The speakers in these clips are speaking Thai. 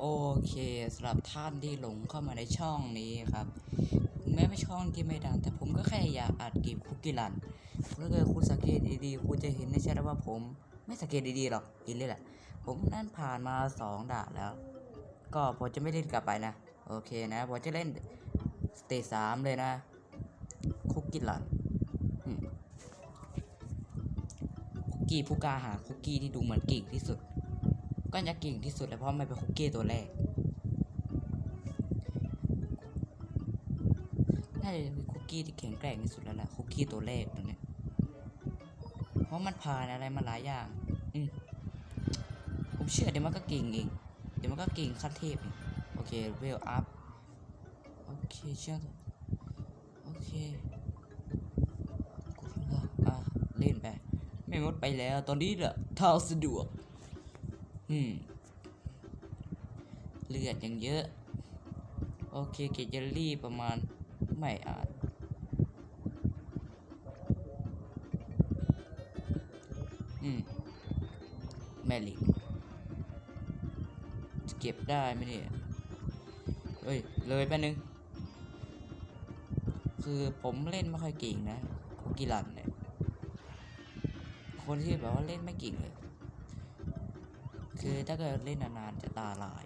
โอเคสำหรับท่านที่หลงเข้ามาในช่องนี้ครับ แม้ไม่ช่องที่ไม่ดัง แต่ผมก็แค่อยากอัดเกมคุกกี้รันถ้าเกิดคุณสังเกตดีๆ คุณจะเห็นในแชทว่าผม ไม่สังเกตดีๆหรอกเห็นเลยแหละ ผมนั่นผ่านมาสองด่านแล้ว ก็ผมจะไม่เล่นกลับไปนะ โอเคนะผมจะเล่นสเตจสามเลยนะ คุกกี้รันคุกกี้ผู้กาหาคุกกี้ที่ดูเหมือนเก่งที่สุด ก็จะเก่งที่สุดเลยเพราะมันเป็นคุกกี้ตัวแรก น่าจะเป็นคุกกี้ที่แข็งแกร่งที่สุดแล้วแหละคุกกี้ตัวแรกตัวเนี้ย เพราะมันผ่านอะไรมาหลายอย่าง อืมผมเชื่อเดี๋ยวมันก็เก่งเอง เดี๋ยวมันก็เก่งขั้นเทพเองโอเคเวลอัพ โอเคเชื่อโอเคกูเล่นไป ไม่งดไปแล้ว ตอนนี้แหละทาสะดวก อืม เลือดยังเยอะ โอเคเกจเจลลี่ประมาณไม่อานอืม แมลิกจะเก็บได้ไหมเนี่ยเฮ้ย เลยแป๊บนึง คือผมเล่นไม่ค่อยเก่งนะคุกกี้รันเนี่ย คนที่แบบว่าเล่นไม่เก่งเลย คือถ้าเกิดเล่นนานๆจะตาลาย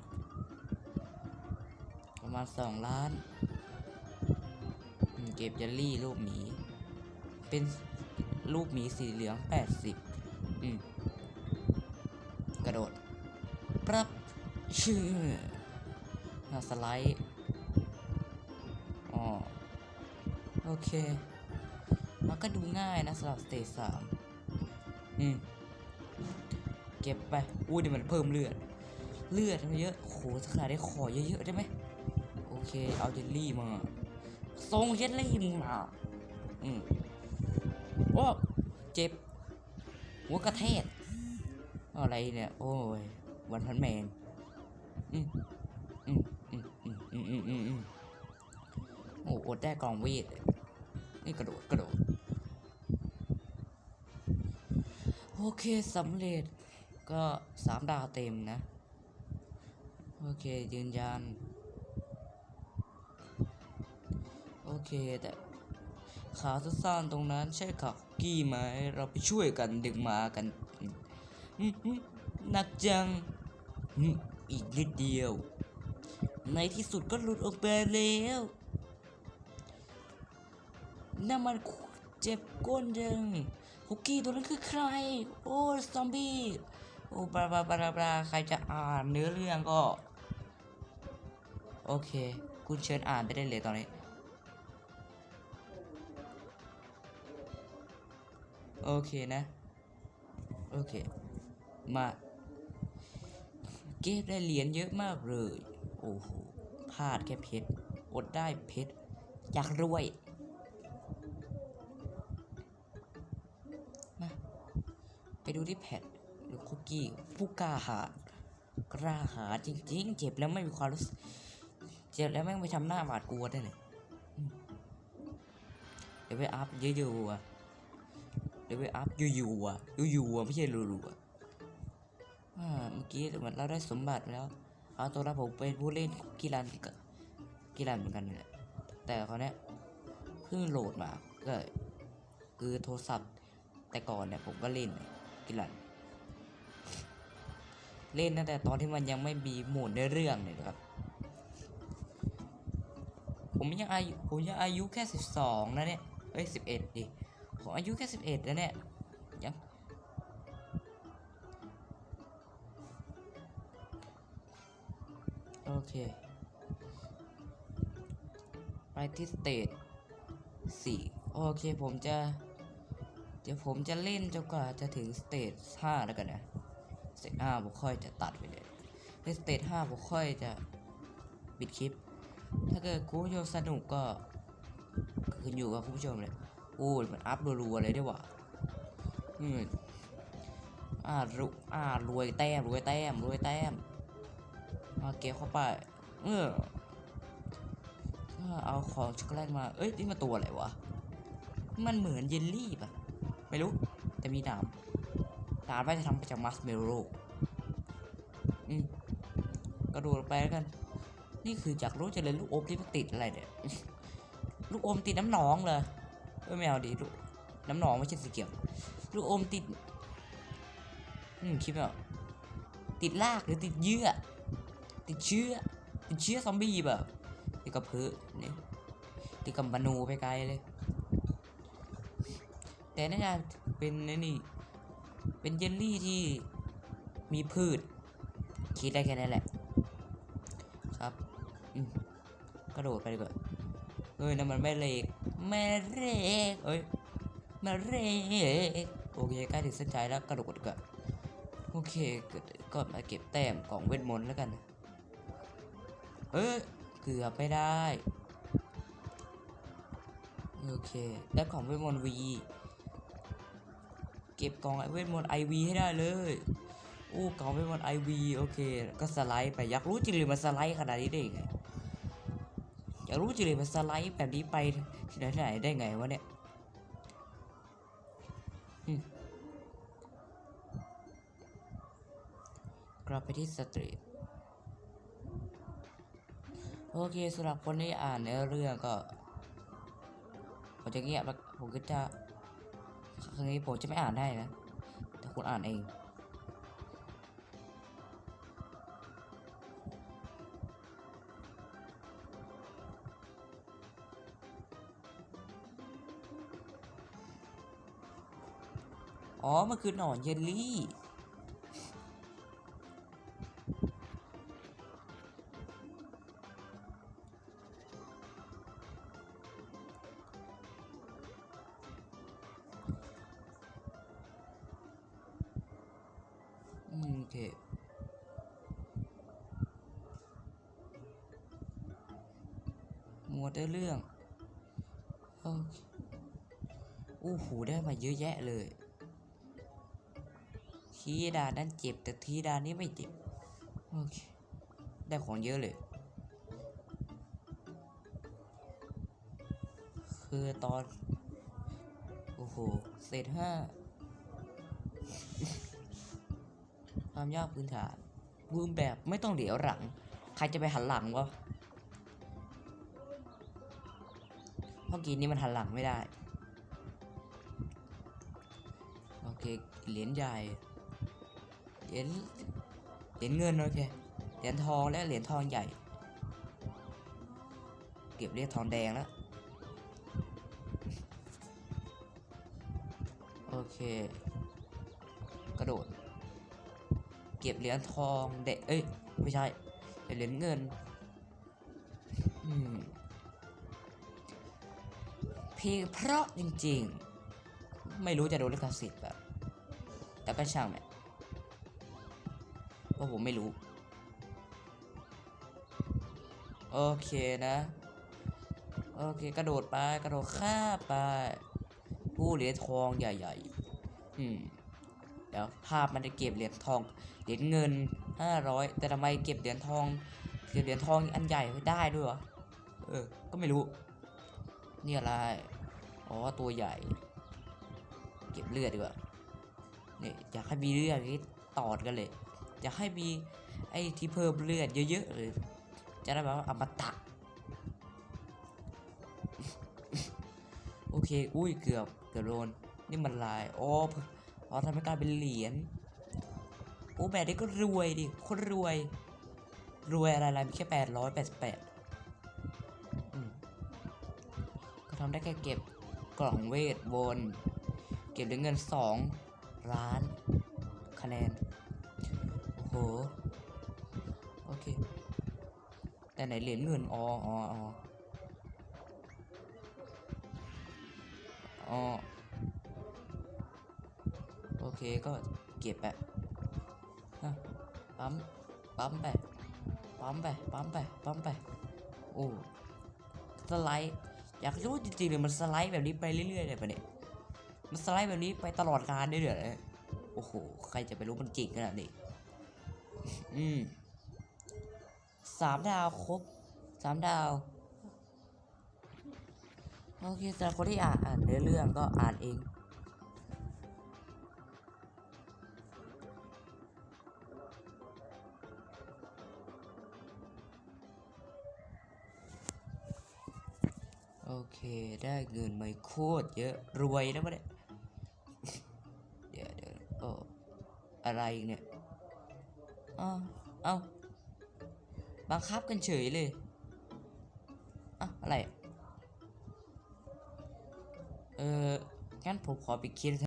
ประมาณสองล้าน เก็บเจลลี่รูปหมี เป็นรูปหมีสีเหลืองแปดสิบอืมกระโดด ปรับชื่ออะสไลด์อ๋อโอเค มันก็ดูง่ายนะสำหรับสเตจสามอืม เก็บไปอุ้ยเดี๋ยวมันเพิ่มเลือด เลือดมันเยอะโหสักขนาดได้ขอเยอะๆได้ไหมโอเค เอาเจลลี่มาทรงเจลลี่มาอืมโอ้เจ็บ หัวกระแทกอะไรเนี่ย โอ้ย วันพันแมนอืมอืมอืมอืมอืมอืมอืมอืมโอ้อดได้กองเวทนี่กระโดดกระโดด โอเคสำเร็จ ก็สามดาวเต็มนะ โอเคยืนยัน โอเคแต่ขาสั้นๆตรงนั้นใช่ขาคุกกี้ไหมเราไปช่วยกันดึงมากันหนักจังอีกนิดเดียว ในที่สุดก็หลุดออกไปแล้วนั่นมันเจ็บก้นจังคุกกี้ตัวนั้นคือใคร โอ้ ซอมบี้ โอ้บลาบลาบลาบลาใครจะอ่านเนื้อเรื่องก็ โอเค คุณเชิญอ่านไปได้เลยตอนนี้ โอเคนะ โอเค มา เก็บได้เหรียญเยอะมากเลย โอ้โหพลาดแค่เพชร อดได้เพชร อยากรวยมาไปดูที่แพท ดูคุกกี้ผู้กล้าหาญกล้าหาญจริง ๆ เจ็บแล้วไม่มีความรู้สึกเจ็บแล้วแม่งไปทำหน้าหวาดกลัวได้เลยเดี๋ยวไปอัพเยอะๆอะเดี๋ยวไปอัพอยู่ๆอะอยู่ๆอะไม่ใช่รัวๆอ่าเมื่อกี้เหมือนเราได้สมบัติแล้วเอาตัวเราผมเป็นผู้เล่นกีฬากีฬาเหมือนกันนี่แหละแต่เขาเนี้ยเพิ่งโหลดมาก็คือโทรศัพท์แต่ก่อนเนี่ยผมก็เล่นกีฬา เล่นตั้งแต่ตอนที่มันยังไม่มีโหมดในเรื่องเลยนะครับ ผมยังอายุผมยังอายุแค่สิบสองนะเนี่ยเอ้ยสิบเอ็ดดิผมอายุแค่สิบเอ็ดแล้วเนี่ยยังโอเค ไปที่สเตจสี่โอเคผมจะ เดี๋ยวผมจะเล่นจนกว่าจะถึงสเตจห้าแล้วกันนะ ห้าผมค่อยจะตัดไปเลยในสเตจห้าผมค่อยจะปิดคลิป ถ้าเกิดคุณผู้ชมสนุกก็ขึ้นอยู่กับคุณผู้ชมเลยโอ้ยมันอัพรัวๆเลยด้วยว่ะอืมอ่ารุอ่ารวยแต้มรวยแต้มรวยแต้มมาเก็บเข้าไป เออก็เอาของช็อกโกแลตมา เอ้ยนี่มาตัวอะไรวะ มันเหมือนเยลลี่ปะไม่รู้ แต่มีหนามหนามว่จะทำมาจากมัสเมโลโล กระโดดไปแล้วกัน นี่คือจากรู้จะเลยลูกอมที่มันติดอะไรเนี่ย ลูกอมติดน้ำหนองเลยเออไม่เอาดิลูกน้ำหนองไม่ใช่สีเขียว ลูกอมติด อืมคิดไม่ออกติดลากหรือติดเยื่อ ติดเชื้อ ติดเชื้อซอมบี้แบบติดกระเพาะนี่ติดกับมนูไปไกลเลย แต่น่าจะเป็นนี่ เป็นเยลลี่ที่มีพืช คิดได้แค่นั้นแหละ ครับกระโดดไปดีกว่าเอ้ยนั่นมันแม่เหล็กแม่เหล็กเอ้ยแม่เหล็กโอเคใกล้ถึงเส้นชัยแล้วกระโดดก่อนโอเคก็ก็มาเก็บแต้มกล่องเวทมนต์แล้วกันเอ้ยเกือบไม่ได้โอเคได้กล่องเวทมนต์วีเก็บกล่องเวทมนต์ไอวีให้ได้เลย โอ้กล่องเวทมนต์ไอวีโอเค ก็สไลด์ไปอยากรู้จริงเลยมันสไลด์ขนาดนี้ได้ไงอยากรู้จริงเลยมันสไลด์แบบนี้ไปที่ไหนไหนได้ไงวะเนี่ยกลับไปที่สตรีทโอเคสำหรับคนที่อ่านเนื้อเรื่องก็ผมจะเงียบล้วผมก็จะครั้งนี้ผมจะไม่อ่านได้นะแต่คุณอ่านเอง อ๋อ มันคือหนอนเยลลี่ อืม โอเคหมวดเรื่อง โอเคอู้หูได้มาเยอะแยะเลย ทีดานั้นเจ็บ แต่ทีดานี้ไม่เจ็บ โอเค ได้ของเยอะเลย คือตอน โอ้โห เศษห้า ความยากพื้นฐานรูมแบบไม่ต้องเหลียวหลัง ใครจะไปหันหลังวะเพราะกีนี้มันหันหลังไม่ได้ โอเค เหรียญใหญ่ เหรียญเหรียญเงินโอเคเหรียญทองและเหรียญทองใหญ่ เก็บเรียญทองแดงแล้วโอเค กระโดด เก็บเหรียญทองเด็กเอ้ยไม่ใช่เหรียญเงินเพลงเพราะจริงๆ ไม่รู้จะโดนลิขสิทธิ์แบบ แต่ก็ช่างแหละ ราะผมไม่รู้ โอเคนะ โอเค กระโดดไป กระโดดข้าไป ผู้เหรียญทองใหญ่ๆ อืม เดี๋ยวภาพมันจะเก็บเหรียญทอง เหรียญเงินห้าร้อยแต่ทำไมเก็บเหรียญทอง เก็บเหรียญทองอันใหญ่ไม่ได้ด้วยวะเออ ก็ไม่รู้ นี่อะไร อ๋อ ตัวใหญ่ เก็บเลือดดีกว่าเนี่ยอยากให้มีเลือดนี่ตอดกันเลย อยากให้มีไอ้ที่เพิ่มเลือดเยอะๆเลยจะได้แบบว่าอมตะโอเค อุ้ย เกือบ เกือบโดน นี่มันลาย โอ้อ๋อทำให้กลายเป็นเหรียญ โอ้แบบนี้ก็รวยดิ คนรวย รวยอะไรๆมีแค่แปดร้อยแปดสิบแปดก็ทำได้แค่เก็บกล่องเวทวน เก็บด้วยเงินสองล้าน คะแนน โอ้โห โอเค แต่ไหนเหรียญเงินอ๋ออ๋ออ๋ออ๋อโอเคก็เก็บไปอะปั๊ม ปั๊มไป ปั๊มไป ปั๊มไป ปั๊มไป โอ้ สไลด์ อยากรู้จริงๆเลยมันสไลด์แบบนี้ไปเรื่อยๆเลยปะเนี่ย มันสไลด์แบบนี้ไปตลอดกาลได้เลยเหรอโอ้โห ใครจะไปรู้มันจริงขนาดนี้ อืมสามดาวครบสามดาว โอเคสำหรับคนที่อ่านอ่านเนื้อเรื่องก็อ่านเองโอเค ได้เงินไม่โคตรเยอะรวยแล้วปะเนี่ยเดี๋ยวเดี๋ยวโอ้อะไรเนี่ย อ้าเอาบังคับกันเฉยเลยอะอะไร เอองั้นผมขอไปคลียร์